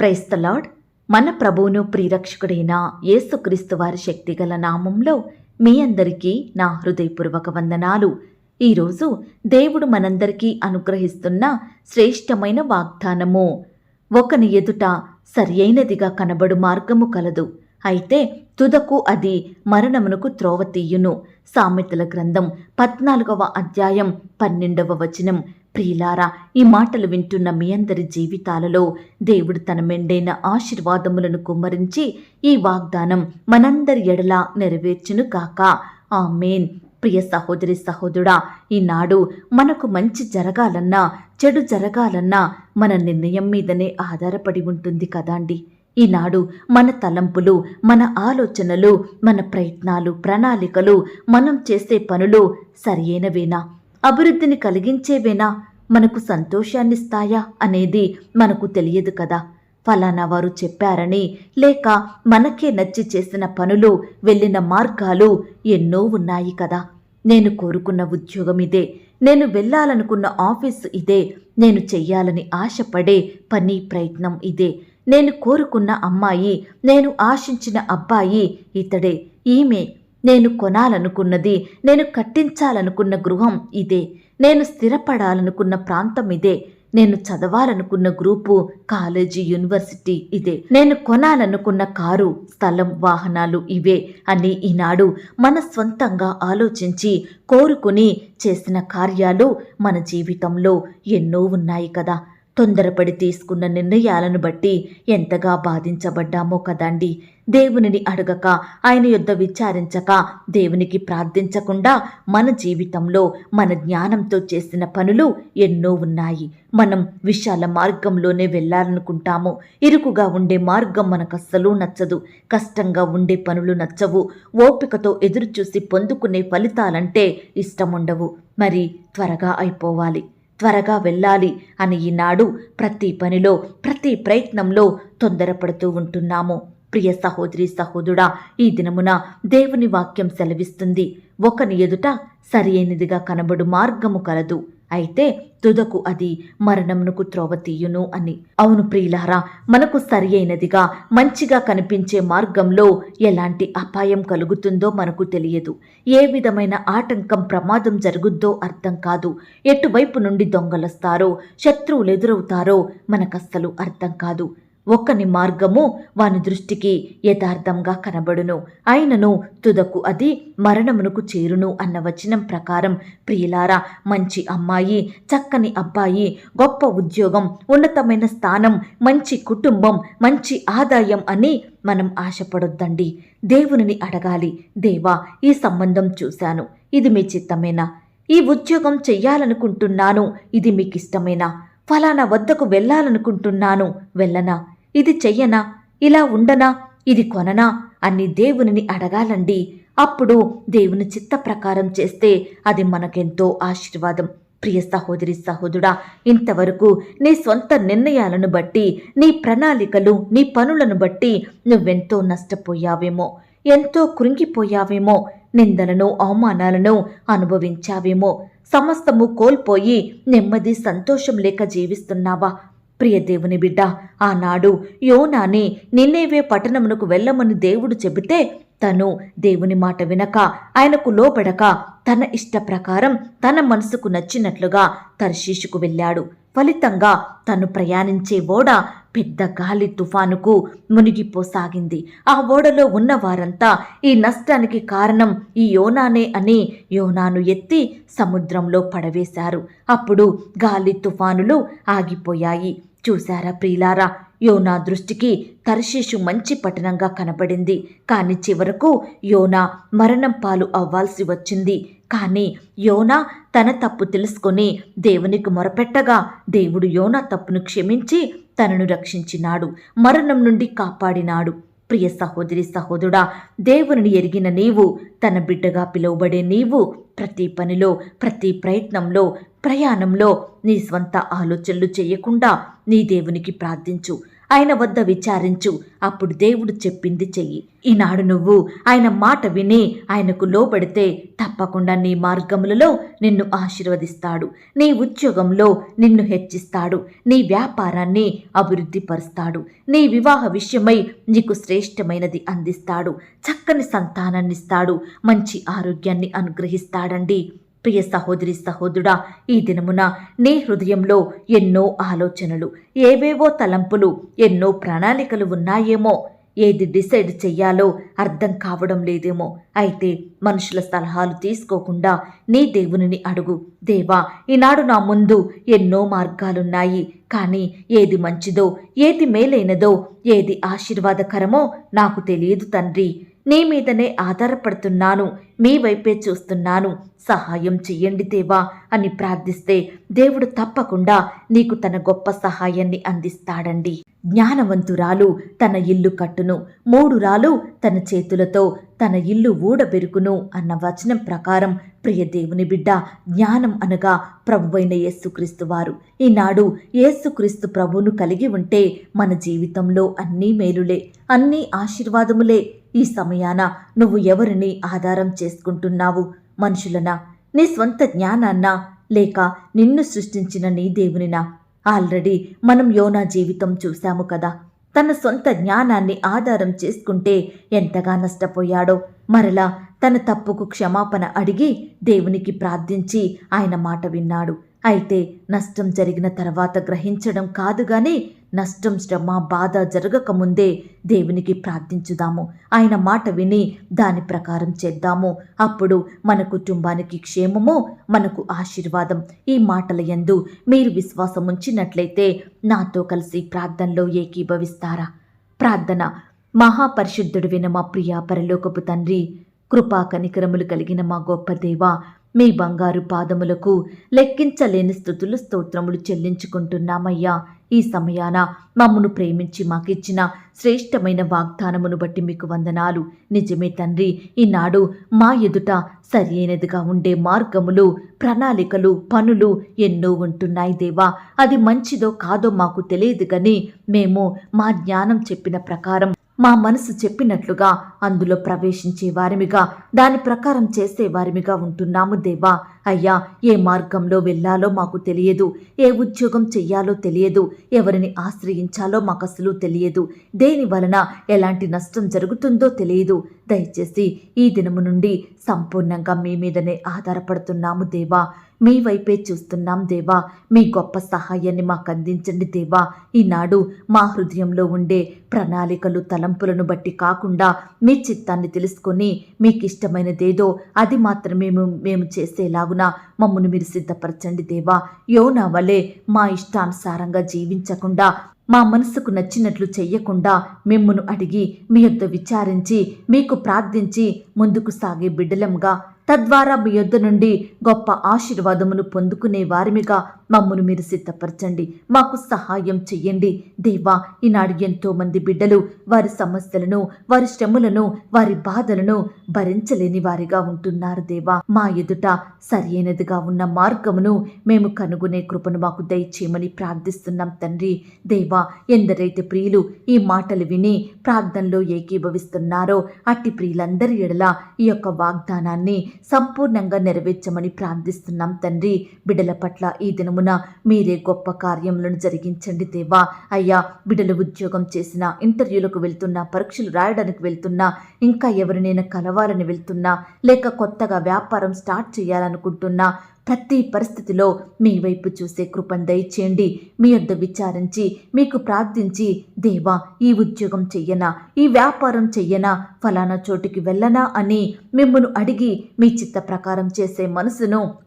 క్రైస్తలాడ్ మన ప్రభువును ప్రియరక్షకుడైన యేసుక్రీస్తు వారి శక్తిగల నామంలో మీ అందరికీ నా హృదయపూర్వక వందనాలు. ఈరోజు దేవుడు మనందరికీ అనుగ్రహిస్తున్న శ్రేష్టమైన వాగ్దానము. ఒకని ఎదుట సరియైనదిగా కనబడు మార్గము కలదు. అయితే తుదకు అది మరణమునకు త్రోవ తీయును. సామెతల గ్రంథం పద్నాలుగవ అధ్యాయం పన్నెండవ వచనం ప్రియులారా ఈ మాటలు వింటున్న మీ అందరి జీవితాలలో దేవుడు తన మెండైన ఆశీర్వాదములను కుమ్మరించి ఈ వాగ్దానం మనందరి ఎడలా నెరవేర్చును కాక ఆమేన్. ప్రియ సహోదరి సహోదరుడా ఈనాడు మనకు మంచి జరగాలన్నా చెడు జరగాలన్నా మన నిర్ణయం మీదనే ఆధారపడి ఉంటుంది కదాండి. ఈనాడు మన తలంపులు మన ఆలోచనలు మన ప్రయత్నాలు ప్రణాళికలు మనం చేసే పనులు సరియైనవేనా? అభివృద్ధిని కలిగించేవేనా మనకు సంతోషాన్నిస్తాయా అనేది మనకు తెలియదు కదా. ఫలానా వారు చెప్పారని లేక మనకే నచ్చి చేసిన పనులు వెళ్ళిన మార్గాలు ఎన్నో ఉన్నాయి కదా. నేను కోరుకున్న ఉద్యోగం ఇదే. నేను వెళ్ళాలనుకున్న ఆఫీసు ఇదే. నేను చెయ్యాలని ఆశపడే పని ప్రయత్నం ఇదే. నేను కోరుకున్న అమ్మాయి నేను ఆశించిన అబ్బాయి ఇతడే. ఈమె నేను కొనాలనుకున్నది నేను కట్టించాలనుకున్న గృహం ఇదే. నేను స్థిరపడాలనుకున్న ప్రాంతం ఇదే. నేను చదవాలనుకున్న గ్రూపు కాలేజీ యూనివర్సిటీ ఇదే. నేను కొనాలనుకున్న కారు స్థలం వాహనాలు ఇవే అని ఈనాడు మన స్వంతంగా ఆలోచించి కోరుకుని చేసిన కార్యాలు మన జీవితంలో ఎన్నో ఉన్నాయి కదా. తొందరపడి తీసుకున్న నిర్ణయాలను బట్టి ఎంతగా బాధించబడ్డామో కదండి. దేవునిని అడగక ఆయన యొద్ద విచారించక దేవునికి ప్రార్థించకుండా మన జీవితంలో మన జ్ఞానంతో చేసిన పనులు ఎన్నో ఉన్నాయి. మనం విశాల మార్గంలోనే వెళ్ళాలనుకుంటాము. ఇరుకుగా ఉండే మార్గం మనకు అస్సలు నచ్చదు. కష్టంగా ఉండే పనులు నచ్చవు. ఓపికతో ఎదురుచూసి పొందుకునే ఫలితాలంటే ఇష్టముండవు. మరి త్వరగా అయిపోవాలి. త్వరగా వెళ్ళాలి అని ఈనాడు ప్రతి పనిలో ప్రతి ప్రయత్నంలో తొందరపడుతూ ఉంటున్నాము. ప్రియ సహోదరి సహోదరుడా ఈ దినమున దేవుని వాక్యం సెలవిస్తుంది. ఒకని ఎదుట సరియైనదిగా కనబడు మార్గము కలదు. అయితే తుదకు అది మరణమునకు త్రోవ తీయును అని. అవును ప్రియులారా మనకు సరి అయినదిగా మంచిగా కనిపించే మార్గంలో ఎలాంటి అపాయం కలుగుతుందో మనకు తెలియదు. ఏ విధమైన ఆటంకం ప్రమాదం జరుగుద్దో అర్థం కాదు. ఎటువైపు నుండి దొంగలొస్తారో శత్రువులు ఎదురవుతారో మనకస్సలు అర్థం కాదు. ఒక్కని మార్గము వాని దృష్టికి యథార్థంగా కనబడును. అయినను తుదకు అది మరణమునకు చేరును అన్న వచనం ప్రకారం ప్రియులారా మంచి అమ్మాయి చక్కని అబ్బాయి గొప్ప ఉద్యోగం ఉన్నతమైన స్థానం మంచి కుటుంబం మంచి ఆదాయం అని మనం ఆశపడొద్దండి. దేవునిని అడగాలి దేవా ఈ సంబంధం చూశాను ఇది మీ చిత్తమేనా? ఈ ఉద్యోగం చెయ్యాలనుకుంటున్నాను ఇది మీకిష్టమేనా? ఫలానా వద్దకు వెళ్ళాలనుకుంటున్నాను వెళ్ళనా? ఇది చెయ్యనా? ఇలా ఉండనా? ఇది కొననా? అని దేవునిని అడగాలండి. అప్పుడు దేవుని చిత్త ప్రకారం చేస్తే అది మనకెంతో ఆశీర్వాదం. ప్రియ సహోదరి సహోదరుడా ఇంతవరకు నీ సొంత నిర్ణయాలను బట్టి నీ ప్రణాళికలు నీ పనులను బట్టి నువ్వెంతో నష్టపోయావేమో? ఎంతో కృంగిపోయావేమో? నిందలను అవమానాలను అనుభవించావేమో? సమస్తము కోల్పోయి నెమ్మది సంతోషం లేక జీవిస్తున్నావా? ప్రియ దేవుని బిడ్డ ఆనాడు యోనాని నిన్నేవే పట్టణమునకు వెళ్ళమని దేవుడు చెబితే తను దేవుని మాట వినక ఆయనకు లోబడక తన ఇష్ట ప్రకారం తన మనసుకు నచ్చినట్లుగా తర్షీషుకు వెళ్ళాడు. ఫలితంగా తను ప్రయాణించే ఓడ పెద్ద గాలి తుఫానుకు మునిగిపోసాగింది. ఆ ఓడలో ఉన్న వారంతా ఈ నష్టానికి కారణం ఈ యోనానే అని యోనాను ఎత్తి సముద్రంలో పడవేశారు. అప్పుడు గాలి తుఫానులు ఆగిపోయాయి. చూశారా ప్రియులారా? యోనా దృష్టికి తర్షీషు మంచి పట్టణంగా కనబడింది కానీ చివరకు యోనా మరణం పాలు అవ్వాల్సి వచ్చింది. కానీ యోనా తన తప్పు తెలుసుకొని దేవునికి మొరపెట్టగా దేవుడు యోనా తప్పును క్షమించి తనను రక్షించినాడు. మరణం నుండి కాపాడినాడు. ప్రియ సహోదరి సహోదరుడా దేవుని ఎరిగిన నీవు తన బిడ్డగా పిలువబడే నీవు ప్రతి పనిలో ప్రతి ప్రయత్నంలో ప్రయాణంలో నీ స్వంత ఆలోచనలు చేయకుండా నీ దేవునికి ప్రార్థించు. ఆయన వద్ద విచారించు. అప్పుడు దేవుడు చెప్పింది చెయ్యి. ఈనాడు నువ్వు ఆయన మాట విని ఆయనకు లోబడితే తప్పకుండా నీ మార్గములలో నిన్ను ఆశీర్వదిస్తాడు. నీ ఉద్యోగంలో నిన్ను హెచ్చిస్తాడు. నీ వ్యాపారాన్ని అభివృద్ధిపరుస్తాడు. నీ వివాహ విషయమై నీకు శ్రేష్టమైనది అందిస్తాడు. చక్కని సంతానాన్నిస్తాడు. మంచి ఆరోగ్యాన్ని అనుగ్రహిస్తాడండి. ప్రియ సహోదరి సహోదరుడా ఈ దినమున నీ హృదయంలో ఎన్నో ఆలోచనలు ఏవేవో తలంపులు ఎన్నో ప్రణాళికలు ఉన్నాయేమో. ఏది డిసైడ్ చెయ్యాలో అర్థం కావడం లేదేమో. అయితే మనుషుల సలహాలు తీసుకోకుండా నీ దేవునిని అడుగు. దేవా ఈనాడు నా ముందు ఎన్నో మార్గాలున్నాయి. కానీ ఏది మంచిదో ఏది మేలైనదో ఏది ఆశీర్వాదకరమో నాకు తెలియదు తండ్రి. నీ మీదనే ఆధారపడుతున్నాను మీ వైపే చూస్తున్నాను. సహాయం చెయ్యండి దేవా అని ప్రార్థిస్తే దేవుడు తప్పకుండా నీకు తన గొప్ప సహాయాన్ని అందిస్తాడండి. జ్ఞానవంతురాలు తన ఇల్లు కట్టును మూడు రాలు తన చేతులతో తన ఇల్లు ఊడబెరుకును అన్న వచనం ప్రకారం ప్రియ దేవుని బిడ్డ జ్ఞానం అనగా ప్రభువైన యేసుక్రీస్తు వారు. ఈనాడు యేసుక్రీస్తు ప్రభువును కలిగి ఉంటే మన జీవితంలో అన్నీ మేలులే అన్నీ ఆశీర్వాదములే. ఈ సమయాన నువ్వు ఎవరిని ఆధారం చేసుకుంటున్నావు? మనుషులనా? నీ స్వంత జ్ఞానాన్నా? లేక నిన్ను సృష్టించిన నీ దేవునినా? ఆల్రెడీ మనం యోనా జీవితం చూశాము కదా. తన సొంత జ్ఞానాన్ని ఆధారం చేసుకుంటే ఎంతగా నష్టపోయాడో. మరలా తన తప్పుకు క్షమాపణ అడిగి దేవునికి ప్రార్థించి ఆయన మాట విన్నాడు. అయితే నష్టం జరిగిన తర్వాత గ్రహించడం కాదుగాని నష్టం శ్రమ బాధ జరగకముందే దేవునికి ప్రార్థించుదాము. ఆయన మాట విని దాని ప్రకారం చేద్దాము. అప్పుడు మన కుటుంబానికి క్షేమము మనకు ఆశీర్వాదం. ఈ మాటల యందు మీరు విశ్వాసం ఉంచినట్లయితే నాతో కలిసి ప్రార్థనలో ఏకీభవిస్తారా? ప్రార్థన. మహాపరిశుద్ధుడు విన మా ప్రియ పరలోకపు తండ్రి కృపా కనికరములు కలిగిన మా గొప్ప దేవ మీ బంగారు పాదములకు లెక్కించలేని స్థుతులు స్తోత్రములు చెల్లించుకుంటున్నామయ్యా. ఈ సమయాన మమ్మను ప్రేమించి మాకిచ్చిన శ్రేష్టమైన వాగ్దానమును బట్టి మీకు వందనాలు. నిజమే తండ్రి ఈనాడు మా ఎదుట సరియైనదిగా ఉండే మార్గములు ప్రణాళికలు పనులు ఎన్నో ఉంటున్నాయి దేవా. అది మంచిదో కాదో మాకు తెలియదు కానీ మేము మా జ్ఞానం చెప్పిన ప్రకారం మా మనసు చెప్పినట్లుగా అందులో ప్రవేశించే వారిమిగా దాని ప్రకారం చేసే వారిమిగా ఉంటున్నాము దేవా. అయ్యా ఏ మార్గంలో వెళ్ళాలో మాకు తెలియదు ఏ ఉద్యోగం చెయ్యాలో తెలియదు ఎవరిని ఆశ్రయించాలో మాకు అసలు తెలియదు. దేని వలన ఎలాంటి నష్టం జరుగుతుందో తెలియదు. దయచేసి ఈ దినము నుండి సంపూర్ణంగా మీ మీదనే ఆధారపడుతున్నాము దేవా. మీ వైపే చూస్తున్నాం దేవా. మీ గొప్ప సహాయాన్ని మాకు అందించండి దేవా. ఈనాడు మా హృదయంలో ఉండే ప్రణాళికలు తలంపులను బట్టి కాకుండా మీ చిత్తాన్ని తెలుసుకొని మీకు ఇష్టమైనదేదో అది మాత్రమే మేము మేము చేసేలాగున మమ్మల్ని మీరు సిద్ధపరచండి దేవా. యోనా వలె మా ఇష్టానుసారంగా జీవించకుండా మా మనసుకు నచ్చినట్లు చెయ్యకుండా మిమ్మను అడిగి మీ యొద్ద విచారించి మీకు ప్రార్థించి ముందుకు సాగే బిడ్డలంగా తద్వారా మీ యొద్ద నుండి గొప్ప ఆశీర్వాదమును పొందుకునే వారిమిగా మమ్మను మీరు సిద్ధపరచండి. మాకు సహాయం చెయ్యండి. దేవా ఈనాడు ఎంతో మంది బిడ్డలు వారి సమస్యలను వారి శ్రమలను వారి బాధలను భరించలేని వారిగా ఉంటున్నారు దేవా. మా ఎదుట సరియైనదిగా ఉన్న మార్గమును మేము కనుగొనే కృపను మాకు దయచేయమని ప్రార్థిస్తున్నాం తండ్రి. దేవా ఎందరైతే ప్రియులు ఈ మాటలు విని ప్రార్థనలో ఏకీభవిస్తున్నారో అట్టి ప్రియులందరి ఎడల ఈ యొక్క వాగ్దానాన్ని సంపూర్ణంగా నెరవేర్చమని ప్రార్థిస్తున్నాం తండ్రి. బిడ్డల పట్ల ఈ దినమున మీరే గొప్ప కార్యములను జరిగించండి దేవా. అయ్యా బిడ్డలు ఉద్యోగం చేసిన ఇంటర్వ్యూలకు వెళ్తున్నా పరీక్షలు రాయడానికి వెళ్తున్నా ఇంకా ఎవరినైనా కలవాలని వెళ్తున్నా లేక కొత్తగా వ్యాపారం స్టార్ట్ చేయాలనుకుంటున్నా ప్రతి పరిస్థితిలో మీ వైపు చూసే కృపను దయచేయండి. మీ యొద్ద విచారించి మీకు ప్రార్థించి దేవా ఈ ఉద్యోగం చెయ్యనా ఈ వ్యాపారం చెయ్యనా ఫలానా చోటికి వెళ్ళనా అని మిమ్మల్ని అడిగి మీ చిత్త ప్రకారం చేసే మనసును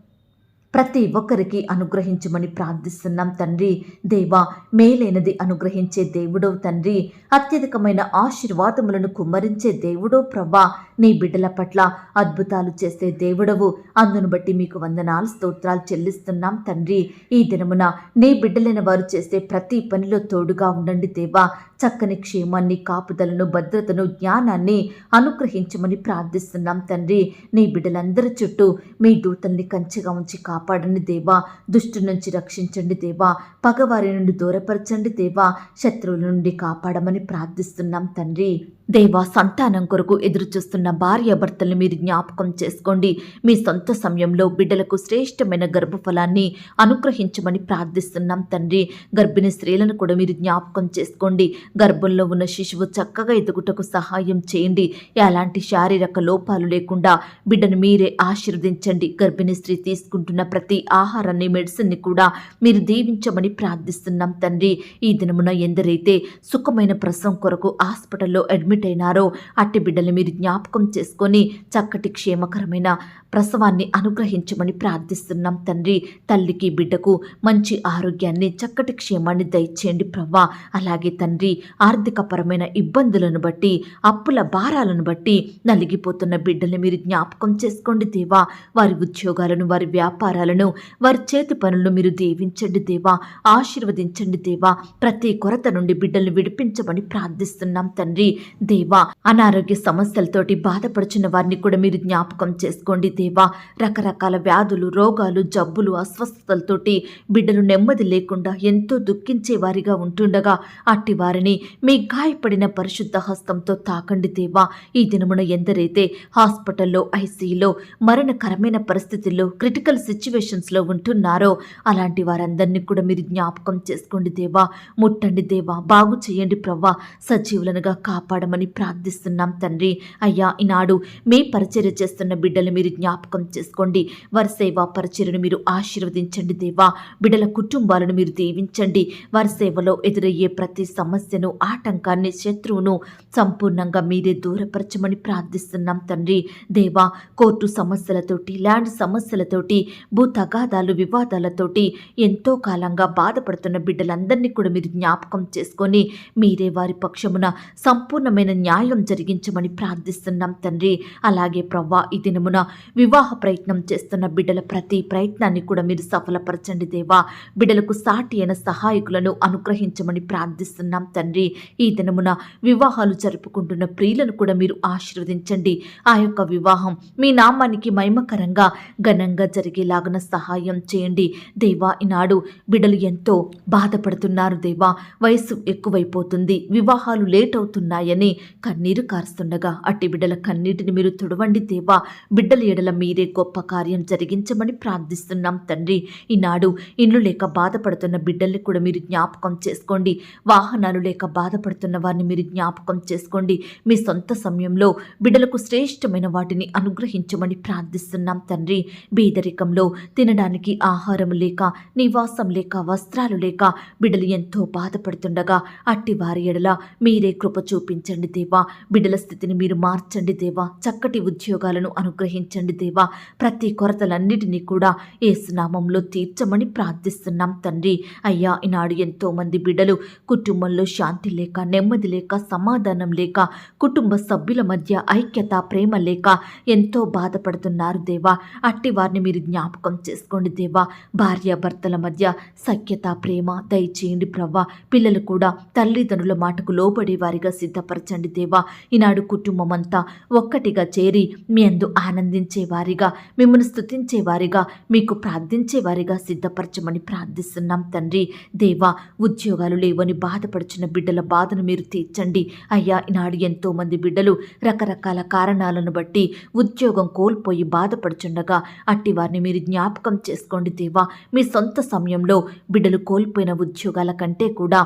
ప్రతి ఒక్కరికి అనుగ్రహించమని ప్రార్థిస్తున్నాం తండ్రి. దేవా మేలైనది అనుగ్రహించే దేవుడో తండ్రి. అత్యధికమైన ఆశీర్వాదములను కుమ్మరించే దేవుడో ప్రభా నీ బిడ్డల పట్ల అద్భుతాలు చేసే దేవుడవు. అందును బట్టి మీకు వందనాలు స్తోత్రాలు చెల్లిస్తున్నాం తండ్రి. ఈ దినమున నీ బిడ్డలైన వారు చేసే ప్రతి పనిలో తోడుగా ఉండండి దేవా. చక్కని క్షేమాన్ని కాపుదలను భద్రతను జ్ఞానాన్ని అనుగ్రహించమని ప్రార్థిస్తున్నాం తండ్రి. నీ బిడ్డలందరి చుట్టూ మీ దూతల్ని కంచెగా ఉంచి కాపాడండి దేవా. దుష్టు నుంచి రక్షించండి దేవా. పగవారి నుండి దూరపరచండి దేవా. శత్రువుల నుండి కాపాడమని ప్రార్థిస్తున్నాం తండ్రి. దేవా సంతానం కొరకు ఎదురు చూస్తున్న భార్య మీరు జ్ఞాపకం చేసుకోండి. మీ సొంత సమయంలో బిడ్డలకు శ్రేష్టమైన గర్భఫలాన్ని అనుగ్రహించమని ప్రార్థిస్తున్నాం తండ్రి. గర్భిణీ స్త్రీలను కూడా మీరు జ్ఞాపకం చేసుకోండి. గర్భంలో ఉన్న శిశువు చక్కగా ఎదుగుటకు సహాయం చేయండి. ఎలాంటి శారీరక లోపాలు లేకుండా బిడ్డను మీరే ఆశీర్వదించండి. గర్భిణీ స్త్రీ తీసుకుంటున్న ప్రతి ఆహారాన్ని మెడిసిన్ని కూడా మీరు దీవించమని ప్రార్థిస్తున్నాం తండ్రి. ఈ దినమున ఎందరైతే సుఖమైన ప్రసవం కొరకు హాస్పిటల్లో అడ్మిట్ అయినారో అట్టి బిడ్డలు మీరు జ్ఞాపకం చేసుకొని చక్కటి క్షేమకరమైన ప్రసవాన్ని అనుగ్రహించమని ప్రార్థిస్తున్నాం తండ్రి. తల్లికి బిడ్డకు మంచి ఆరోగ్యాన్ని చక్కటి క్షేమాన్ని దయచేయండి ప్రవ్వా అలాగే తండ్రి ఆర్థికపరమైన ఇబ్బందులను బట్టి అప్పుల భారాలను బట్టి నలిగిపోతున్న బిడ్డల్ని మీరు జ్ఞాపకం చేసుకోండి దేవా. వారి ఉద్యోగాలను వారి వ్యాపారాలను వారి చేతి పనులను మీరు దీవించండి దేవా. ఆశీర్వదించండి దేవా. ప్రతి కొరత నుండి బిడ్డల్ని విడిపించమని ప్రార్థిస్తున్నాం తండ్రి. దేవా అనారోగ్య సమస్యలతోటి బాధపడుచున్న వారిని కూడా మీరు జ్ఞాపకం చేసుకోండి దేవా. రకరకాల వ్యాధులు రోగాలు జబ్బులు అస్వస్థతలతోటి బిడ్డలు నెమ్మది లేకుండా ఎంతో దుఃఖించే వారిగా ఉంటుండగా అట్టి వారిని మీ గాయపడిన పరిశుద్ధ హస్తంతో తాకండి దేవా. ఈ దినమున ఎందరైతే హాస్పిటల్లో ఐసీలో మరణకరమైన పరిస్థితుల్లో క్రిటికల్ సిచ్యువేషన్స్లో ఉంటున్నారో అలాంటి వారందరినీ కూడా మీరు జ్ఞాపకం చేసుకోండి దేవా. ముట్టండి దేవా. బాగు చేయండి ప్రవ్వా. సజీవులనుగా కాపాడమని ప్రార్థిస్తున్నాం తండ్రి. అయ్యా ఈనాడు మీ పరిచర్య చేస్తున్న బిడ్డలు మీరు జ్ఞాపకం జ్ఞాపకం చేసుకోండి. వారి సేవా పరిచయను మీరు ఆశీర్వదించండి దేవా. బిడ్డల కుటుంబాలను మీరు దీవించండి. వారి సేవలో ఎదురయ్యే ప్రతి సమస్యను ఆటంకాన్ని శత్రువును సంపూర్ణంగా మీరే దూరపరచమని ప్రార్థిస్తున్నాం తండ్రి. దేవా కోర్టు సమస్యలతోటి ల్యాండ్ సమస్యలతోటి భూ తగాదాలు వివాదాలతోటి ఎంతో కాలంగా బాధపడుతున్న బిడ్డలందరినీ కూడా మీరు జ్ఞాపకం చేసుకొని మీరే వారి పక్షమున సంపూర్ణమైన న్యాయం జరిగించమని ప్రార్థిస్తున్నాం తండ్రి. అలాగే ప్రవ్వా ఈ దినమున వివాహ ప్రయత్నం చేస్తున్న బిడ్డల ప్రతి ప్రయత్నాన్ని కూడా మీరు సఫలపరచండి దేవా. బిడ్డలకు సాటి అయిన సహాయకులను అనుగ్రహించమని ప్రార్థిస్తున్నాం తండ్రి. ఈ దినమున వివాహాలు జరుపుకుంటున్న ప్రియులను కూడా మీరు ఆశీర్వదించండి. ఆ యొక్క వివాహం మీ నామానికి మహిమకరంగా ఘనంగా జరిగేలాగున సహాయం చేయండి. దేవా ఈనాడు బిడ్డలు ఎంతో బాధపడుతున్నారు దేవా. వయసు ఎక్కువైపోతుంది. వివాహాలు లేట్ అవుతున్నాయని కన్నీరు కారుస్తుండగా అట్టి బిడ్డల కన్నీటిని మీరు తుడవండి దేవా. బిడ్డల ఎడల మీరే గొప్ప కార్యం జరిగించమని ప్రార్థిస్తున్నాం తండ్రి. ఈనాడు ఇండ్లు లేక బాధపడుతున్న బిడ్డల్ని కూడా మీరు జ్ఞాపకం చేసుకోండి. వాహనాలు లేక బాధపడుతున్న వారిని మీరు జ్ఞాపకం చేసుకోండి. మీ సొంత సమయంలో బిడ్డలకు శ్రేష్టమైన వాటిని అనుగ్రహించమని ప్రార్థిస్తున్నాం తండ్రి. బీదరికంలో తినడానికి ఆహారం లేక నివాసం లేక వస్త్రాలు లేక బిడ్డలు ఎంతో బాధపడుతుండగా అట్టి వారి ఎడల మీరే కృప చూపించండి దేవా. బిడ్డల స్థితిని మీరు మార్చండి దేవా. చక్కటి ఉద్యోగాలను అనుగ్రహించండి దేవా ప్రతి కొరతలన్నిటినీ కూడా ఏసునామంలో తీర్చమని ప్రార్థిస్తున్నాం తండ్రి. అయ్యా ఈనాడు ఎంతో మంది బిడ్డలు కుటుంబంలో శాంతి లేక నెమ్మది లేక సమాధానం లేక కుటుంబ సభ్యుల మధ్య ఐక్యత ప్రేమ లేక ఎంతో బాధపడుతున్నారు దేవా. అట్టి వారిని మీరు జ్ఞాపకం చేసుకోండి దేవా. భార్యాభర్తల మధ్య సఖ్యత ప్రేమ దయచేయండి ప్రవ్వా. పిల్లలు కూడా తల్లిదండ్రుల మాటకు లోబడే వారిగా సిద్ధపరచండి దేవా. ఈనాడు కుటుంబం అంతా ఒక్కటిగా చేరి మీ అందు ఆనందించే వారిగా మిమ్మల్ని స్తుతించే వారిగా మీకు ప్రార్థించే వారిగా సిద్ధపరచమని ప్రార్థిస్తున్నాం తండ్రి. దేవా ఉద్యోగాలు లేవని బాధపడుచున్న బిడ్డల బాధను మీరు తీర్చండి. అయ్యా ఈనాడు ఎంతో మంది బిడ్డలు రకరకాల కారణాలను బట్టి ఉద్యోగం కోల్పోయి బాధపడుచుండగా అట్టి వారిని మీరు జ్ఞాపకం చేసుకోండి దేవా. మీ సొంత సమయంలో బిడ్డలు కోల్పోయిన ఉద్యోగాల కంటే కూడా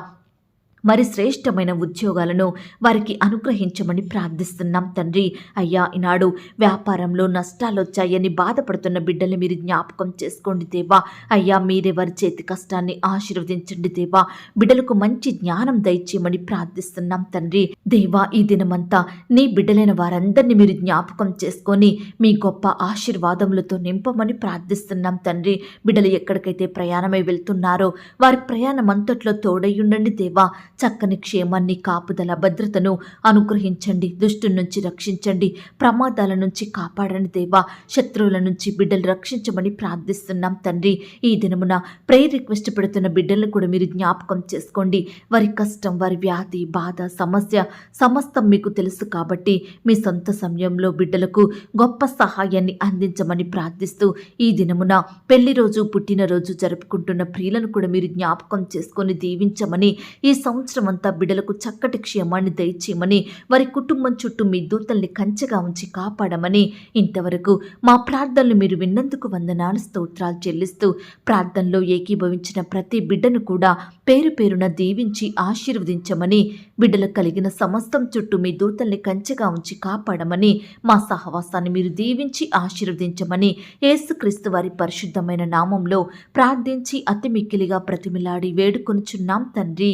మరి శ్రేష్టమైన ఉద్యోగాలను వారికి అనుగ్రహించమని ప్రార్థిస్తున్నాం తండ్రి. అయ్యా ఈనాడు వ్యాపారంలో నష్టాలు వచ్చాయని బాధపడుతున్న బిడ్డల్ని మీరు జ్ఞాపకం చేసుకోండి దేవా. అయ్యా మీరే వారి చేతి కష్టాన్ని ఆశీర్వదించండి దేవా. బిడ్డలకు మంచి జ్ఞానం దయచేయమని ప్రార్థిస్తున్నాం తండ్రి. దేవా ఈ దినమంతా నీ బిడ్డలైన వారందరినీ మీరు జ్ఞాపకం చేసుకొని మీ గొప్ప ఆశీర్వాదములతో నింపమని ప్రార్థిస్తున్నాం తండ్రి. బిడ్డలు ఎక్కడికైతే ప్రయాణమై వెళ్తున్నారో వారి ప్రయాణం అంతట్లో తోడయ్యుండండి దేవా. చక్కని క్షేమాన్ని కాపుదల భద్రతను అనుగ్రహించండి. దుష్టు నుంచి రక్షించండి. ప్రమాదాల నుంచి కాపాడని దేవా. శత్రువుల నుంచి బిడ్డలు రక్షించమని ప్రార్థిస్తున్నాం తండ్రి. ఈ దినమున ప్రేయర్ రిక్వెస్ట్ పెడుతున్న బిడ్డలను కూడా మీరు జ్ఞాపకం చేసుకోండి. వారి కష్టం వారి వ్యాధి బాధ సమస్య సమస్తం మీకు తెలుసు కాబట్టి మీ సొంత సమయంలో బిడ్డలకు గొప్ప సహాయాన్ని అందించమని ప్రార్థిస్తూ ఈ దినమున పెళ్ళి రోజు పుట్టినరోజు జరుపుకుంటున్న ప్రియులను కూడా మీరు జ్ఞాపకం చేసుకొని దీవించమని ఈ సంవత్సరం అంతా బిడ్డలకు చక్కటి క్షేమాన్ని దయచేయమని వారి కుటుంబం చుట్టూ మీ దూతల్ని కంచెగా ఉంచి కాపాడమని ఇంతవరకు మా ప్రార్థనలు మీరు విన్నందుకు వందనాలు స్తోత్రాలు చెల్లిస్తూ ప్రార్థనలో ఏకీభవించిన ప్రతి బిడ్డను కూడా పేరు పేరున దీవించి ఆశీర్వదించమని బిడ్డలకు కలిగిన సమస్తం చుట్టూ మీ దూతల్ని కంచెగా ఉంచి కాపాడమని మా సహవాసాన్ని మీరు దీవించి ఆశీర్వదించమని ఏసుక్రీస్తు వారి పరిశుద్ధమైన నామంలో ప్రార్థించి అతి మిక్కిలిగా ప్రతిమిలాడి వేడుకొనుచున్నాం తండ్రి.